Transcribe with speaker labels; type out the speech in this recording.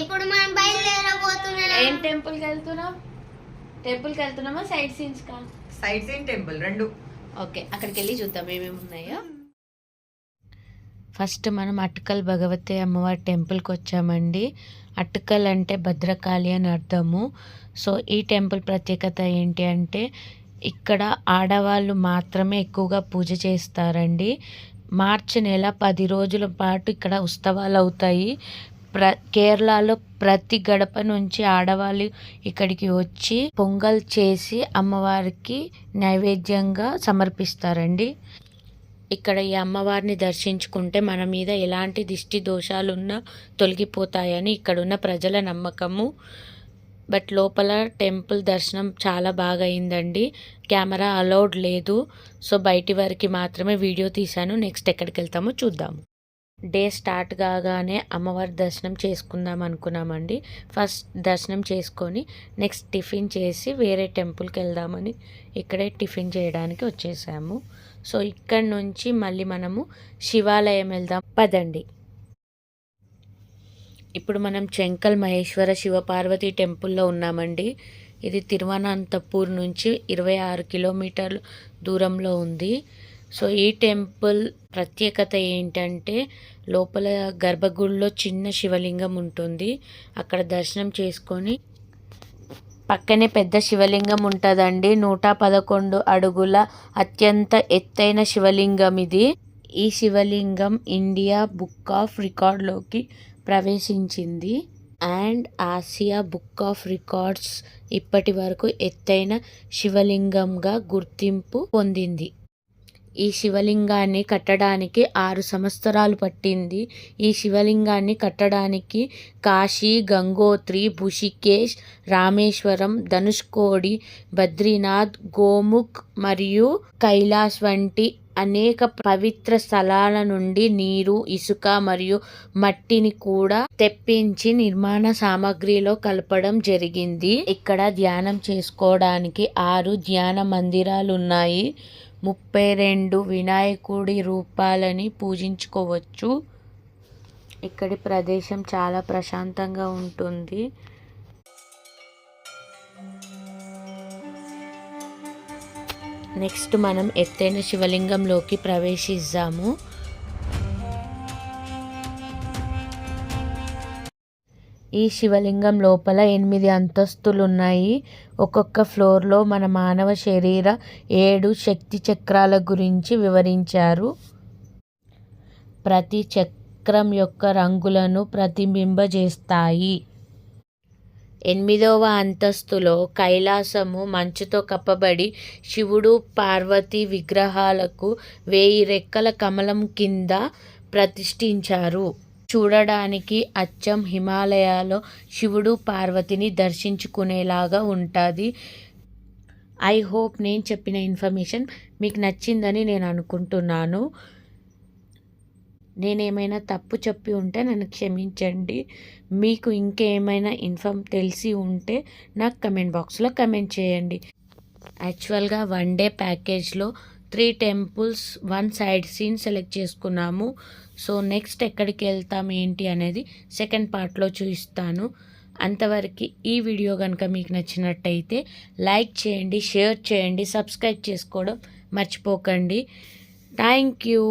Speaker 1: ఇప్పుడు మనం బయలుదేరబోతున్నాం.
Speaker 2: ఏం టెంపుల్కి వెళ్తున్నాం? టెంపుల్కి వెళ్తున్నామా? సైడ్ సీన్స్ కా?
Speaker 3: సైట్ సీన్ టెంపుల్ రెండు.
Speaker 2: ఓకే అక్కడికి వెళ్ళి చూద్దాం ఏమేమి ఉన్నాయో. ఫస్ట్ మనం అటుకల్ భగవతి అమ్మవారి టెంపుల్కి వచ్చామండి. అటుకల్ అంటే భద్రకాళి అని అర్థము. సో ఈ టెంపుల్ ప్రత్యేకత ఏంటి అంటే ఇక్కడ ఆడవాళ్ళు మాత్రమే ఎక్కువగా పూజ చేస్తారండి. మార్చి నెల పది రోజుల పాటు ఇక్కడ ఉత్సవాలు అవుతాయి. ప్ర కేరళలో ప్రతి గడప నుంచి ఆడవాళ్ళు ఇక్కడికి వచ్చి పొంగల్ చేసి అమ్మవారికి నైవేద్యంగా సమర్పిస్తారండి. ఇక్కడ ఈ అమ్మవారిని దర్శించుకుంటే మన మీద ఎలాంటి దిష్టి దోషాలున్నా తొలగిపోతాయని ఇక్కడున్న ప్రజల నమ్మకము. బట్ లోపల టెంపుల్ దర్శనం చాలా బాగా అయిందండి కెమెరా అలౌడ్ లేదు. సో బయటి వారికి మాత్రమే వీడియో తీశాను. నెక్స్ట్ ఎక్కడికి వెళ్తామో చూద్దాము. డే స్టార్ట్ కాగానే అమ్మవారి దర్శనం చేసుకుందాం అనుకున్నామండి. ఫస్ట్ దర్శనం చేసుకొని నెక్స్ట్ టిఫిన్ చేసి వేరే టెంపుల్కి వెళ్దామని ఇక్కడే టిఫిన్ చేయడానికి వచ్చేసాము. సో ఇక్కడ నుంచి మళ్ళీ మనము శివాలయం వెళ్దాం. పదండి. ఇప్పుడు మనం చెంకల్ మహేశ్వర శివపార్వతి టెంపుల్లో ఉన్నామండి. ఇది తిరువనంతపూర్ నుంచి ఇరవై ఆరు కిలోమీటర్లు దూరంలో ఉంది. సో ఈ టెంపుల్ ప్రత్యేకత ఏంటంటే లోపల గర్భగుడిలో చిన్న శివలింగం ఉంటుంది. అక్కడ దర్శనం చేసుకొని పక్కనే పెద్ద శివలింగం ఉంటుందండి. నూట పదకొండు అడుగుల అత్యంత ఎత్తైన శివలింగం ఇది. ఈ శివలింగం ఇండియా బుక్ ఆఫ్ రికార్డ్లోకి ప్రవేశించింది. And Asia book of records ఇప్పటి వరకు ఎత్తైన శివలింగంగా గుర్తింపు పొందింది. ఈ శివలింగాన్ని కట్టడానికి ఆరు సంవత్సరాలు పట్టింది. ఈ శివలింగాన్ని కట్టడానికి కాశీ గంగోత్రి భుషికేష్ రామేశ్వరం ధనుష్కోడి బద్రీనాథ్ గోముఖ్ మరియు కైలాస్ వంటి అనేక పవిత్ర స్థలాల నుండి నీరు ఇసుక మరియు మట్టిని కూడా తెప్పించి నిర్మాణ సామాగ్రిలో కలపడం జరిగింది. ఇక్కడ ధ్యానం చేసుకోవడానికి ఆరు ధ్యాన మందిరాలు ఉన్నాయి. ముప్పై రెండు వినాయకుడి రూపాలని పూజించుకోవచ్చు. ఇక్కడి ప్రదేశం చాలా ప్రశాంతంగా ఉంటుంది. నెక్స్ట్ మనం ఎత్తైన శివలింగంలోకి ప్రవేశిద్దాము. ఈ శివలింగం లోపల ఎనిమిది అంతస్తులు ఉన్నాయి ఒక్కొక్క ఫ్లోర్లో మన మానవ శరీర ఏడు శక్తి చక్రాల గురించి వివరించారు. ప్రతి చక్రం యొక్క రంగులను ప్రతిబింబజేస్తాయి. ఎనిమిదవ అంతస్తులో కైలాసము మంచుతో కప్పబడి శివుడు పార్వతి విగ్రహాలకు వేయి రెక్కల కమలం కింద ప్రతిష్ఠించారు. చూడడానికి అచ్చం హిమాలయాలో శివుడు పార్వతిని దర్శించుకునేలాగా ఉంటుంది. ఐ హోప్ నేను చెప్పిన ఇన్ఫర్మేషన్ మీకు నచ్చిందని నేను అనుకుంటున్నాను. నేనేమైనా తప్పు చెప్పి ఉంటే నన్ను క్షమించండి. మీకు ఇంకేమైనా ఇన్ఫర్మ్ తెలిసి ఉంటే నాకు కమెంట్ బాక్స్లో కమెంట్ చేయండి. యాక్చువల్గా one day ప్యాకేజ్లో three temples one side scene select చేసుకున్నాము. సో నెక్స్ట్ ఎక్కడికి వెళ్తాం ఏంటి అనేది సెకండ్ పార్ట్లో చూపిస్తాను. అంతవరకు ఈ వీడియో కనుక మీకు నచ్చినట్టయితే లైక్ చేయండి షేర్ చేయండి సబ్స్క్రైబ్ చేసుకోవడం మర్చిపోకండి. Thank you.